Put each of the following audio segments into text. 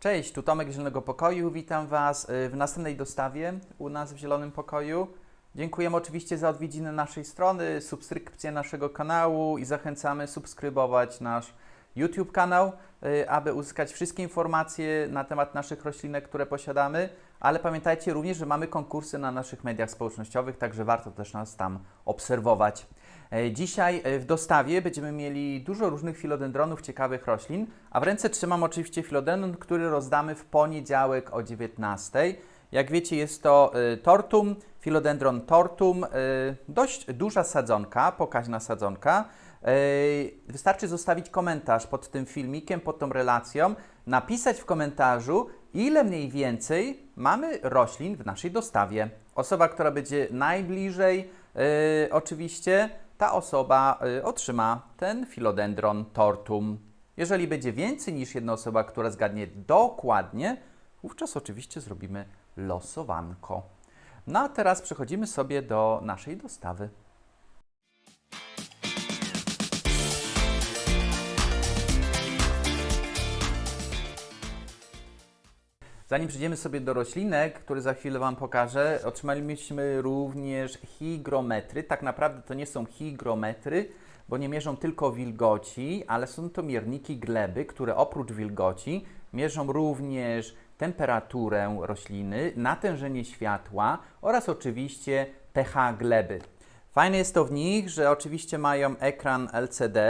Cześć, tu Tomek Zielonego Pokoju. Witam Was y, w następnej dostawie u nas w Zielonym Pokoju. Dziękujemy oczywiście za odwiedziny naszej strony, subskrypcję naszego kanału i zachęcamy subskrybować nasz YouTube kanał, y, aby uzyskać wszystkie informacje na temat naszych roślinek, które posiadamy. Ale pamiętajcie również, że mamy konkursy na naszych mediach społecznościowych, także warto też nas tam obserwować. E, Dzisiaj e, w dostawie będziemy mieli dużo różnych filodendronów, ciekawych roślin, a w ręce trzymam oczywiście filodendron, który rozdamy w poniedziałek o 19. Jak wiecie, jest to e, tortum, filodendron tortum, dość duża sadzonka, pokaźna sadzonka. Wystarczy zostawić komentarz pod tym filmikiem, pod tą relacją, napisać w komentarzu, ile mniej więcej mamy roślin w naszej dostawie. Osoba, która będzie najbliżej, oczywiście, ta osoba y, otrzyma ten filodendron tortum. Jeżeli będzie więcej niż jedna osoba, która zgadnie dokładnie, wówczas oczywiście zrobimy losowanko. No a teraz przechodzimy sobie do naszej dostawy. Zanim przejdziemy sobie do roślinek, które za chwilę Wam pokażę, otrzymaliśmy również hygrometry. Tak naprawdę to nie są hygrometry, bo nie mierzą tylko wilgoci, ale są to mierniki gleby, które oprócz wilgoci mierzą również temperaturę rośliny, natężenie światła oraz oczywiście pH gleby. Fajne jest to w nich, że oczywiście mają ekran LCD.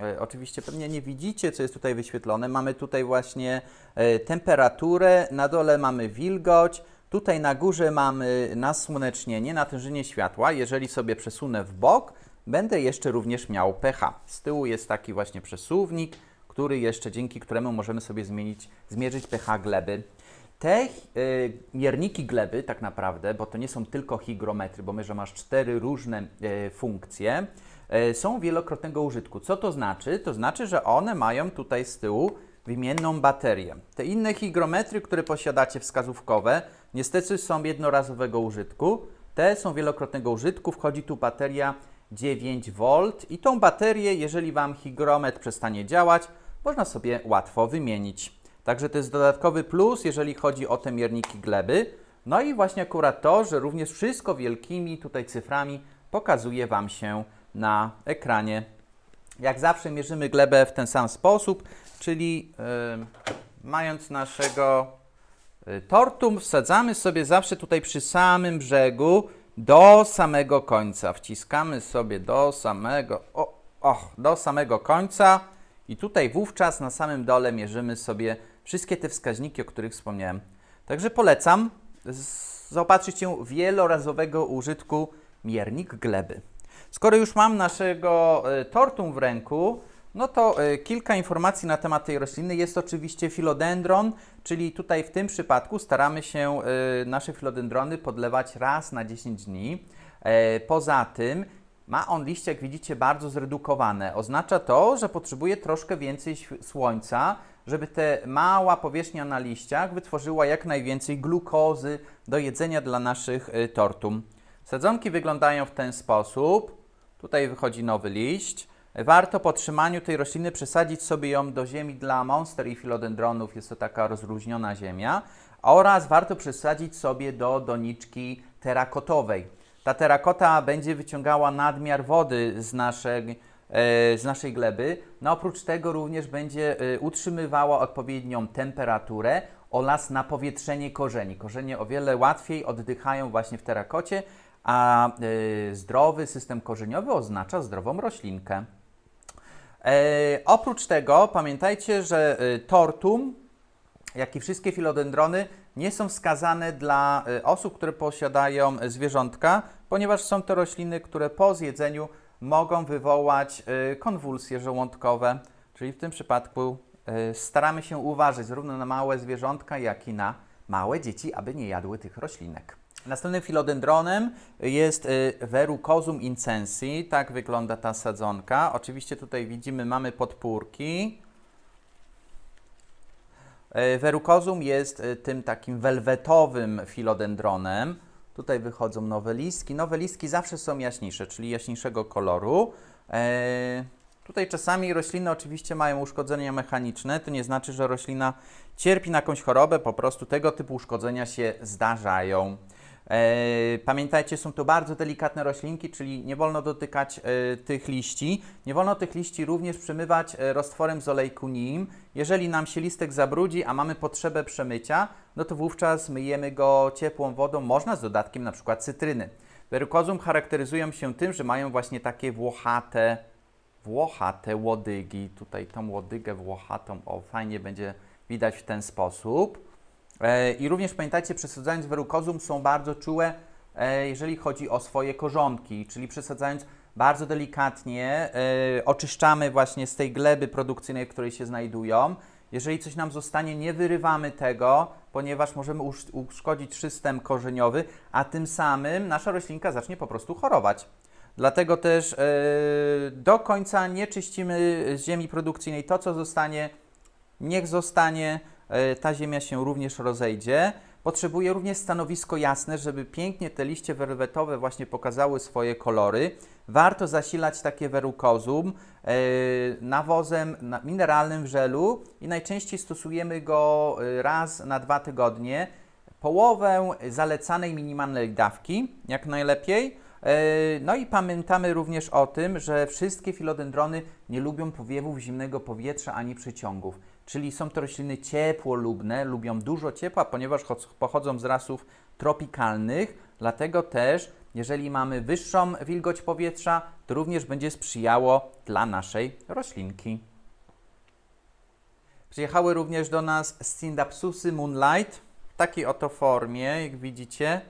E, oczywiście pewnie nie widzicie, co jest tutaj wyświetlone. Mamy tutaj właśnie e, temperaturę, na dole mamy wilgoć, tutaj na górze mamy nasłonecznienie, natężenie światła. Jeżeli sobie przesunę w bok, będę jeszcze również miał pH. Z tyłu jest taki właśnie przesuwnik, który jeszcze dzięki któremu możemy sobie zmienić, zmierzyć pH gleby. Te y, mierniki gleby, tak naprawdę, bo to nie są tylko hygrometry, bo mierzą aż cztery różne y, funkcje, y, są wielokrotnego użytku. Co to znaczy? To znaczy, że one mają tutaj z tyłu wymienną baterię. Te inne hygrometry, które posiadacie wskazówkowe, niestety są jednorazowego użytku. Te są wielokrotnego użytku, wchodzi tu bateria 9V i tą baterię, jeżeli Wam hygrometr przestanie działać, można sobie łatwo wymienić. Także to jest dodatkowy plus, jeżeli chodzi o te mierniki gleby. No i właśnie akurat to, że również wszystko wielkimi tutaj cyframi pokazuje Wam się na ekranie. Jak zawsze mierzymy glebę w ten sam sposób, czyli yy, mając naszego y, tortum, wsadzamy sobie zawsze tutaj przy samym brzegu do samego końca. Wciskamy sobie do samego, o, o, do samego końca i tutaj wówczas na samym dole mierzymy sobie wszystkie te wskaźniki, o których wspomniałem. Także polecam zaopatrzyć się wielorazowego użytku miernik gleby. Skoro już mam naszego e, tortum w ręku, no to e, kilka informacji na temat tej rośliny. Jest oczywiście filodendron, czyli tutaj w tym przypadku staramy się e, nasze filodendrony podlewać raz na 10 dni. Poza tym ma on liście, jak widzicie, bardzo zredukowane. Oznacza to, że potrzebuje troszkę więcej słońca, żeby ta mała powierzchnia na liściach wytworzyła jak najwięcej glukozy do jedzenia dla naszych y, tortum. Sadzonki wyglądają w ten sposób. Tutaj wychodzi nowy liść. Warto po trzymaniu tej rośliny przesadzić sobie ją do ziemi dla monster i filodendronów. Jest to taka rozluźniona ziemia. Oraz warto przesadzić sobie do doniczki terakotowej. Ta terakota będzie wyciągała nadmiar wody z naszej, z naszej gleby. No oprócz tego również będzie e, utrzymywała odpowiednią temperaturę oraz napowietrzenie korzeni. Korzenie o wiele łatwiej oddychają właśnie w terakocie, a e, zdrowy system korzeniowy oznacza zdrową roślinkę. E, oprócz tego pamiętajcie, że e, tortum, jak i wszystkie filodendrony, nie są wskazane dla e, osób, które posiadają e, zwierzątka, ponieważ są to rośliny, które po zjedzeniu mogą wywołać e, konwulsje żołądkowe, czyli w tym przypadku e, staramy się uważać zarówno na małe zwierzątka, jak i na małe dzieci, aby nie jadły tych roślinek. Następnym filodendronem jest y, Verrucosum incensi. Tak wygląda ta sadzonka. Oczywiście tutaj widzimy, mamy podpórki. Verrucosum jest tym takim welwetowym filodendronem. Tutaj wychodzą nowe listki. Nowe listki zawsze są jaśniejsze, czyli jaśniejszego koloru. E, Tutaj czasami rośliny oczywiście mają uszkodzenia mechaniczne, to nie znaczy, że roślina cierpi na jakąś chorobę, po prostu tego typu uszkodzenia się zdarzają. E, Pamiętajcie, są to bardzo delikatne roślinki, czyli nie wolno dotykać e, tych liści. Nie wolno tych liści również przemywać e, roztworem z olejku nim. Jeżeli nam się listek zabrudzi, a mamy potrzebę przemycia, no to wówczas myjemy go ciepłą wodą, można z dodatkiem na przykład cytryny. Verukozum charakteryzują się tym, że mają właśnie takie włochate, włochate łodygi. Tutaj tą łodygę włochatą, o fajnie będzie widać w ten sposób. E, I również pamiętajcie, przesadzając verukozum są bardzo czułe, e, jeżeli chodzi o swoje korzonki, czyli przesadzając bardzo delikatnie, e, oczyszczamy właśnie z tej gleby produkcyjnej, w której się znajdują. Jeżeli coś nam zostanie, nie wyrywamy tego, ponieważ możemy usz- uszkodzić system korzeniowy, a tym samym nasza roślinka zacznie po prostu chorować. Dlatego też do końca nie czyścimy z ziemi produkcyjnej. To, co zostanie, niech zostanie. E, Ta ziemia się również rozejdzie. Potrzebuje również stanowisko jasne, żeby pięknie te liście werwetowe właśnie pokazały swoje kolory. Warto zasilać takie werukozum e, nawozem na- mineralnym w żelu i najczęściej stosujemy go e, raz na dwa tygodnie. Połowę zalecanej minimalnej dawki, jak najlepiej. No i pamiętamy również o tym, że wszystkie filodendrony nie lubią powiewów zimnego powietrza ani przeciągów. Czyli są to rośliny ciepłolubne, lubią dużo ciepła, ponieważ cho- pochodzą z rasów tropikalnych, dlatego też jeżeli mamy wyższą wilgoć powietrza, to również będzie sprzyjało dla naszej roślinki. Przyjechały również do nas Scindapsusy Moonlight w takiej oto formie, jak widzicie.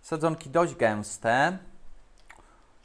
Sadzonki dość gęste.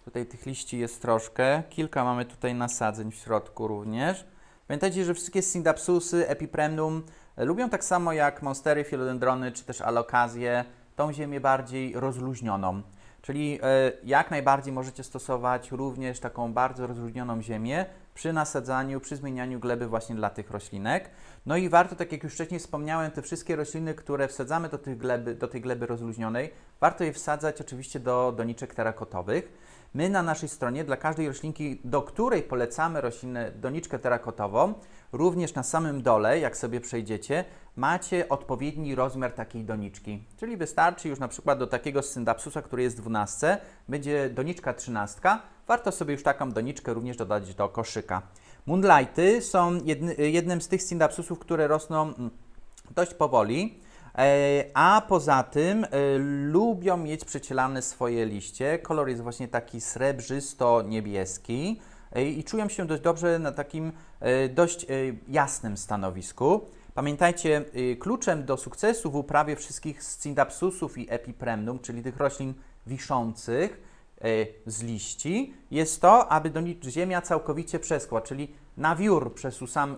Tutaj tych liści jest troszkę. Kilka mamy tutaj nasadzeń w środku również. Pamiętajcie, że wszystkie Scindapsusy, Epipremnum e, lubią tak samo jak monstery, filodendrony czy też alokazje tą ziemię bardziej rozluźnioną. Czyli e, jak najbardziej możecie stosować również taką bardzo rozluźnioną ziemię przy nasadzaniu, przy zmienianiu gleby właśnie dla tych roślinek. No i warto, tak jak już wcześniej wspomniałem, te wszystkie rośliny, które wsadzamy do, tych gleby, do tej gleby rozluźnionej, warto je wsadzać oczywiście do doniczek terakotowych. My na naszej stronie dla każdej roślinki, do której polecamy roślinę doniczkę terakotową, również na samym dole, jak sobie przejdziecie, macie odpowiedni rozmiar takiej doniczki. Czyli wystarczy już na przykład do takiego syndapsusa, który jest w 12, będzie doniczka 13. Warto sobie już taką doniczkę również dodać do koszyka. Moonlighty są jedny, jednym z tych syndapsusów, które rosną mm, dość powoli. E, A poza tym e, lubią mieć przecielane swoje liście. Kolor jest właśnie taki srebrzysto-niebieski e, i czują się dość dobrze na takim dość jasnym stanowisku. Pamiętajcie, kluczem do sukcesu w uprawie wszystkich scindapsusów i epipremnum, czyli tych roślin wiszących z liści, jest to, aby do nich ziemia całkowicie przeschła, czyli na wiór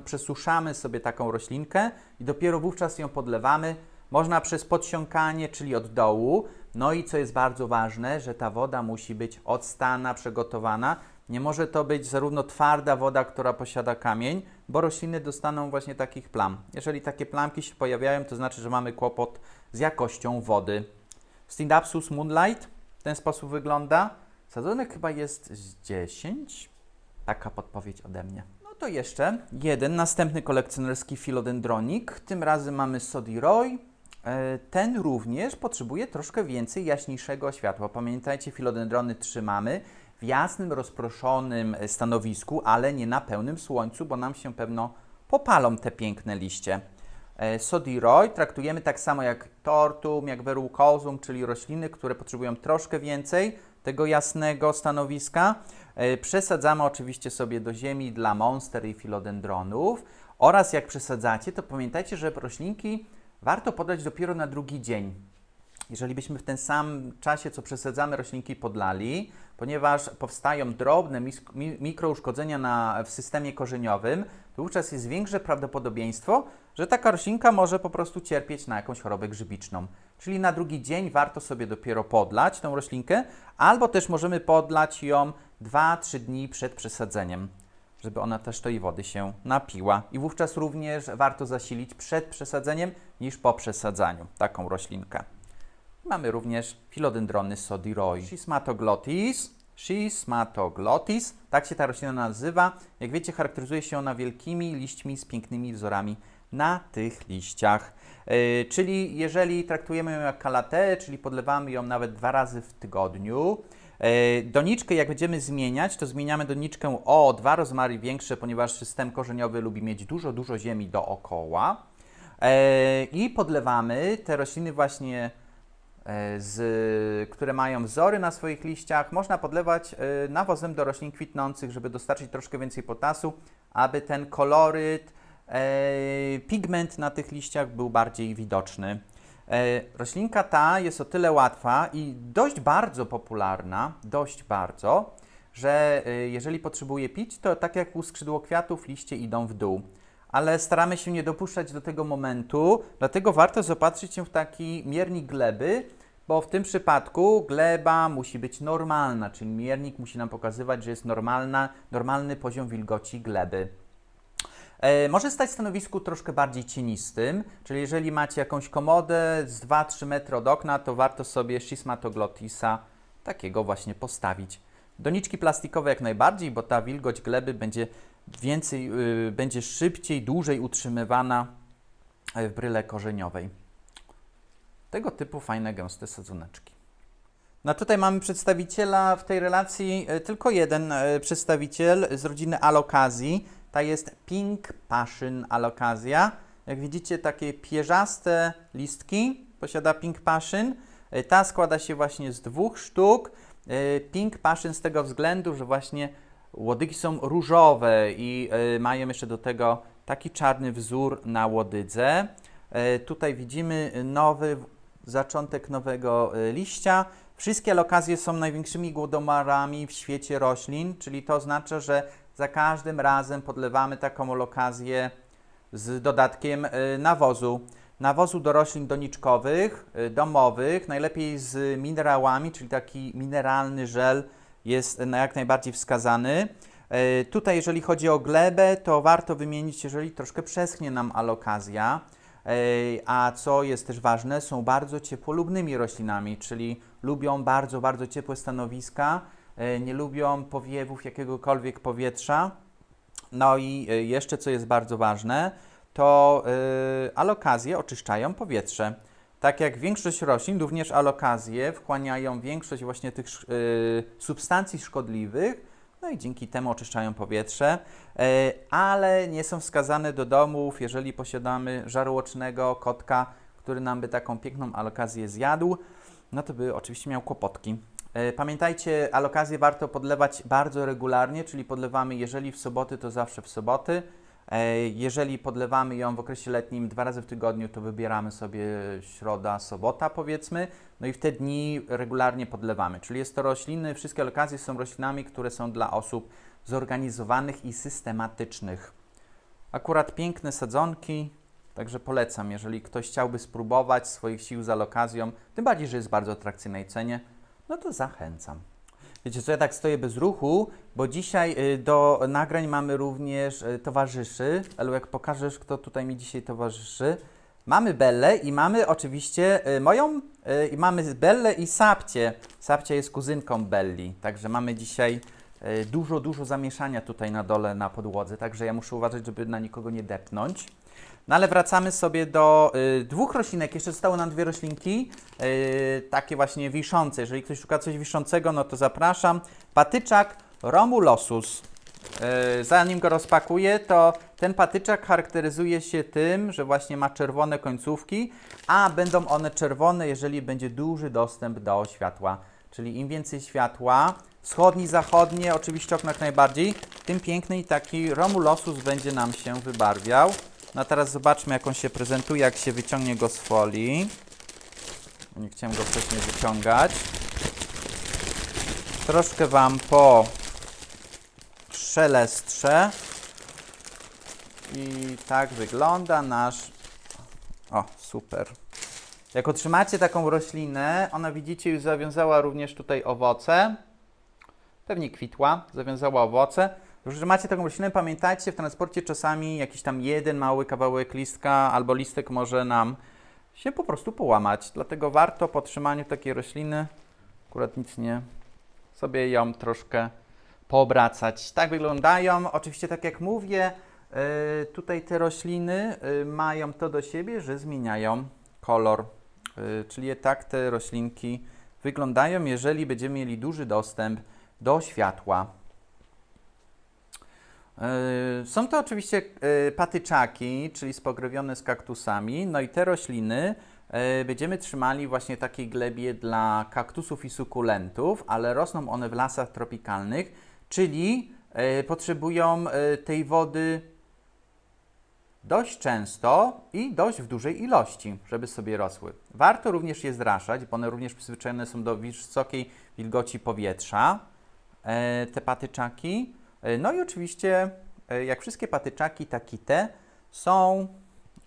przesuszamy sobie taką roślinkę i dopiero wówczas ją podlewamy. Można przez podsiąkanie, czyli od dołu. No i co jest bardzo ważne, że ta woda musi być odstana, przygotowana. Nie może to być zarówno twarda woda, która posiada kamień, bo rośliny dostaną właśnie takich plam. Jeżeli takie plamki się pojawiają, to znaczy, że mamy kłopot z jakością wody. Stindapsus Moonlight w ten sposób wygląda. Sadzonek chyba jest z 10. Taka podpowiedź ode mnie. No to jeszcze jeden następny kolekcjonerski filodendronik. Tym razem mamy Sodiroy. E, Ten również potrzebuje troszkę więcej jaśniejszego światła. Pamiętajcie, filodendrony trzymamy w jasnym, rozproszonym stanowisku, ale nie na pełnym słońcu, bo nam się pewno popalą te piękne liście. E, Sodiroy traktujemy tak samo jak tortum, jak verrucosum, czyli rośliny, które potrzebują troszkę więcej tego jasnego stanowiska. E, Przesadzamy oczywiście sobie do ziemi dla monster i filodendronów oraz jak przesadzacie, to pamiętajcie, że roślinki warto podać dopiero na drugi dzień. Jeżeli byśmy w ten sam czasie, co przesadzamy, roślinki podlali, ponieważ powstają drobne mikrouszkodzenia w systemie korzeniowym, to wówczas jest większe prawdopodobieństwo, że taka roślinka może po prostu cierpieć na jakąś chorobę grzybiczną. Czyli na drugi dzień warto sobie dopiero podlać tą roślinkę, albo też możemy podlać ją 2-3 dni przed przesadzeniem, żeby ona też tej wody się napiła. I wówczas również warto zasilić przed przesadzeniem niż po przesadzaniu taką roślinkę. Mamy również filodendrony Sodiroy. Schismatoglotis, Schismatoglotis. Tak się ta roślina nazywa. Jak wiecie, charakteryzuje się ona wielkimi liśćmi z pięknymi wzorami na tych liściach. Yy, czyli jeżeli traktujemy ją jak kalateę, czyli podlewamy ją nawet dwa razy w tygodniu, Doniczkę, jak będziemy zmieniać, to zmieniamy doniczkę o dwa rozmiary większe, ponieważ system korzeniowy lubi mieć dużo, dużo ziemi dookoła. E, I podlewamy te rośliny właśnie, e, z, które mają wzory na swoich liściach. Można podlewać e, nawozem do roślin kwitnących, żeby dostarczyć troszkę więcej potasu, aby ten koloryt, e, pigment na tych liściach był bardziej widoczny. E, Roślinka ta jest o tyle łatwa i dość bardzo popularna, dość bardzo, że e, jeżeli potrzebuje pić, to tak jak u skrzydłokwiatów liście idą w dół. Ale staramy się nie dopuszczać do tego momentu, dlatego warto zaopatrzyć się w taki miernik gleby, bo w tym przypadku gleba musi być normalna, czyli miernik musi nam pokazywać, że jest normalna, normalny poziom wilgoci gleby. E, może stać w stanowisku troszkę bardziej cienistym, czyli jeżeli macie jakąś komodę z 2-3 metry od okna, to warto sobie Schismatoglotisa takiego właśnie postawić. Doniczki plastikowe jak najbardziej, bo ta wilgoć gleby będzie więcej, yy, będzie szybciej, dłużej utrzymywana e, w bryle korzeniowej. Tego typu fajne, gęste sadzoneczki. No tutaj mamy przedstawiciela w tej relacji, e, tylko jeden przedstawiciel z rodziny alokazji. Ta jest Pink Passion alokazja. Jak widzicie, takie pierzaste listki posiada Pink Passion. E, Ta składa się właśnie z dwóch sztuk. E, Pink Passion z tego względu, że właśnie łodygi są różowe i e, mają jeszcze do tego taki czarny wzór na łodydze. Tutaj widzimy nowy zaczątek nowego liścia. Wszystkie alokazje są największymi głodomarami w świecie roślin, czyli to oznacza, że za każdym razem podlewamy taką alokazję z dodatkiem e, nawozu. Nawozu do roślin doniczkowych, e, domowych, najlepiej z minerałami, czyli taki mineralny żel jest jak najbardziej wskazany. E, Tutaj, jeżeli chodzi o glebę, to warto wymienić, jeżeli troszkę przeschnie nam alokazja. A co jest też ważne, są bardzo ciepłolubnymi roślinami, czyli lubią bardzo, bardzo ciepłe stanowiska, nie lubią powiewów jakiegokolwiek powietrza. No i e, jeszcze co jest bardzo ważne, to y, alokazje oczyszczają powietrze. Tak jak większość roślin, również alokazje wchłaniają większość właśnie tych substancji szkodliwych, no i dzięki temu oczyszczają powietrze, e, ale nie są wskazane do domów, jeżeli posiadamy żarłocznego kotka, który nam by taką piękną alokazję zjadł, no to by oczywiście miał kłopotki. E, Pamiętajcie, alokazję warto podlewać bardzo regularnie, czyli podlewamy jeżeli w soboty, to zawsze w soboty. E, Jeżeli podlewamy ją w okresie letnim dwa razy w tygodniu, to wybieramy sobie środa, sobota powiedzmy, no i w te dni regularnie podlewamy. Czyli jest to rośliny, wszystkie alokazje są roślinami, które są dla osób zorganizowanych i systematycznych. Akurat piękne sadzonki, także polecam, jeżeli ktoś chciałby spróbować swoich sił z alokazją, tym bardziej, że jest w bardzo atrakcyjnej cenie, no to zachęcam. Wiecie co, ja tak stoję bez ruchu, bo dzisiaj y, do nagrań mamy również y, towarzyszy. Elu, jak pokażesz, kto tutaj mi dzisiaj towarzyszy. Mamy Bellę i mamy oczywiście y, moją, i mamy Bellę i Sapcie. Sapcia jest kuzynką Belli, także mamy dzisiaj dużo, dużo zamieszania tutaj na dole na podłodze, także ja muszę uważać, żeby na nikogo nie depnąć. No ale wracamy sobie do y, dwóch roślinek. Jeszcze zostały nam dwie roślinki, y, takie właśnie wiszące. Jeżeli ktoś szuka coś wiszącego, no to zapraszam. Patyczak Romulosus. Y, zanim go rozpakuję, to ten patyczak charakteryzuje się tym, że właśnie ma czerwone końcówki, a będą one czerwone, jeżeli będzie duży dostęp do światła. Czyli im więcej światła, wschodni, zachodnie, oczywiście okno jak najbardziej, tym piękniej taki Romulosus będzie nam się wybarwiał. No a teraz zobaczmy, jak on się prezentuje, jak się wyciągnie go z folii. Nie chciałem go wcześniej wyciągać. Troszkę Wam po szelestsze. I tak wygląda nasz... O, super. Jak otrzymacie taką roślinę, ona widzicie już zawiązała również tutaj owoce. Pewnie kwitła, zawiązała owoce. Jeżeli macie taką roślinę, pamiętajcie, w transporcie czasami jakiś tam jeden mały kawałek listka albo listek może nam się po prostu połamać. Dlatego warto po trzymaniu takiej rośliny, akurat nic nie sobie ją troszkę poobracać. Tak wyglądają. Oczywiście, tak jak mówię, y, tutaj te rośliny y, mają to do siebie, że zmieniają kolor. Y, Czyli tak te roślinki wyglądają, jeżeli będziemy mieli duży dostęp do światła. Y, Są to oczywiście y, patyczaki, czyli spogrewione z kaktusami. No i te rośliny y, będziemy trzymali właśnie w takiej glebie dla kaktusów i sukulentów, ale rosną one w lasach tropikalnych, czyli potrzebują tej wody dość często i dość w dużej ilości, żeby sobie rosły. Warto również je zraszać, bo one również przyzwyczajone są do wysokiej wilgoci powietrza, e, te patyczaki. E, No i oczywiście, e, jak wszystkie patyczaki, tak i te są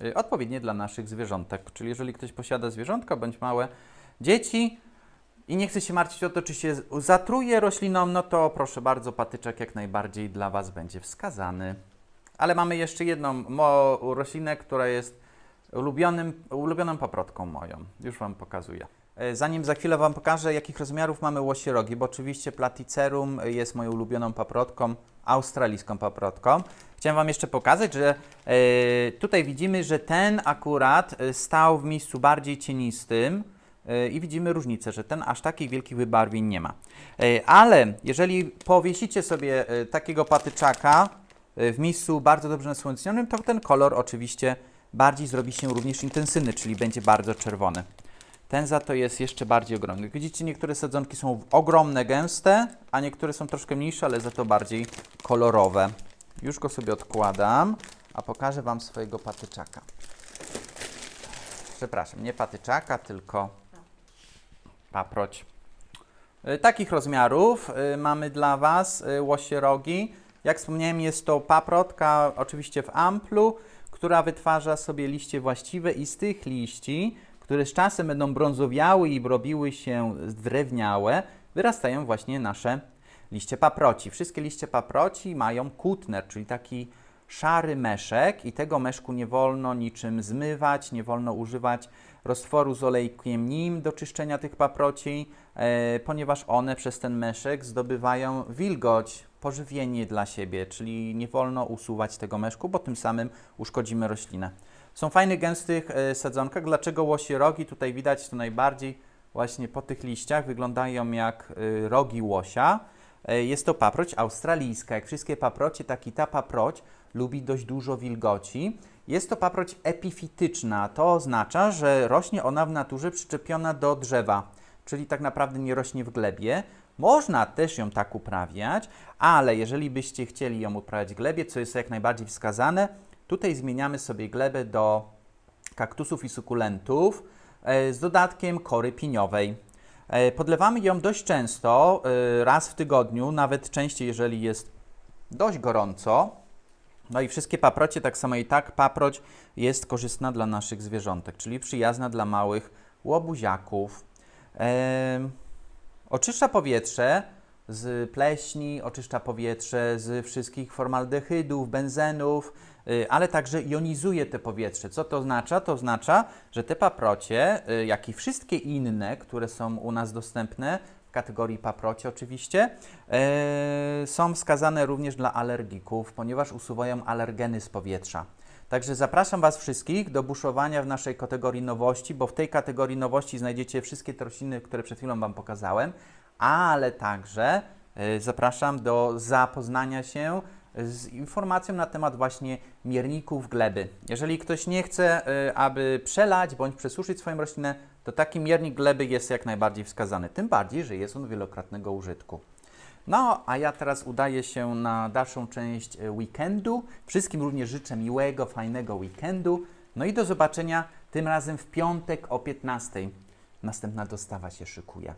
e, odpowiednie dla naszych zwierzątek. Czyli jeżeli ktoś posiada zwierzątka bądź małe dzieci i nie chce się martwić o to, czy się zatruje rośliną, no to proszę bardzo, patyczek jak najbardziej dla Was będzie wskazany. Ale mamy jeszcze jedną roślinę, która jest ulubionym, ulubioną paprotką moją. Już Wam pokazuję. E, Zanim za chwilę Wam pokażę, jakich rozmiarów mamy łosierogi, bo oczywiście Platycerum jest moją ulubioną paprotką, australijską paprotką. Chciałem Wam jeszcze pokazać, że e, tutaj widzimy, że ten akurat e, stał w miejscu bardziej cienistym i widzimy różnicę, że ten aż takich wielkich wybarwień nie ma. Ale jeżeli powiesicie sobie takiego patyczaka w miejscu bardzo dobrze nasłonecznionym, to ten kolor oczywiście bardziej zrobi się również intensywny, czyli będzie bardzo czerwony. Ten za to jest jeszcze bardziej ogromny. Widzicie, niektóre sadzonki są ogromne, gęste, a niektóre są troszkę mniejsze, ale za to bardziej kolorowe. Już go sobie odkładam, a pokażę Wam swojego patyczaka. Przepraszam, nie patyczaka, tylko paproć. Y, Takich rozmiarów y, mamy dla Was y, łosierogi. Jak wspomniałem, jest to paprotka, oczywiście w amplu, która wytwarza sobie liście właściwe i z tych liści, które z czasem będą brązowiały i robiły się drewniałe, wyrastają właśnie nasze liście paproci. Wszystkie liście paproci mają kutner, czyli taki szary meszek i tego meszku nie wolno niczym zmywać, nie wolno używać roztworu z olejkiem nim do czyszczenia tych paproci, e, ponieważ one przez ten meszek zdobywają wilgoć, pożywienie dla siebie, czyli nie wolno usuwać tego meszku, bo tym samym uszkodzimy roślinę. Są fajnych, gęstych e, sadzonkach. Dlaczego łosie rogi? Tutaj widać to najbardziej właśnie po tych liściach. Wyglądają jak e, rogi łosia. E, Jest to paproć australijska. Jak wszystkie paprocie, tak i ta paproć lubi dość dużo wilgoci. Jest to paproć epifityczna. To oznacza, że rośnie ona w naturze przyczepiona do drzewa, czyli tak naprawdę nie rośnie w glebie. Można też ją tak uprawiać, ale jeżeli byście chcieli ją uprawiać w glebie, co jest jak najbardziej wskazane, tutaj zmieniamy sobie glebę do kaktusów i sukulentów e, z dodatkiem kory piniowej. E, Podlewamy ją dość często, e, raz w tygodniu, nawet częściej, jeżeli jest dość gorąco. No i wszystkie paprocie, tak samo i tak paproć jest korzystna dla naszych zwierzątek, czyli przyjazna dla małych łobuziaków. Oczyszcza powietrze z pleśni, oczyszcza powietrze z wszystkich formaldehydów, benzenów, ale także jonizuje te powietrze. Co to oznacza? To oznacza, że te paprocie, y, jak i wszystkie inne, które są u nas dostępne, w kategorii paprocie oczywiście, e, są wskazane również dla alergików, ponieważ usuwają alergeny z powietrza. Także zapraszam Was wszystkich do buszowania w naszej kategorii nowości, bo w tej kategorii nowości znajdziecie wszystkie te rośliny, które przed chwilą Wam pokazałem, ale także e, zapraszam do zapoznania się z informacją na temat właśnie mierników gleby. Jeżeli ktoś nie chce, e, aby przelać bądź przesuszyć swoją roślinę, to taki miernik gleby jest jak najbardziej wskazany. Tym bardziej, że jest on wielokrotnego użytku. No, a ja teraz udaję się na dalszą część e, weekendu. Wszystkim również życzę miłego, fajnego weekendu. No i do zobaczenia tym razem w piątek o 15. Następna dostawa się szykuje.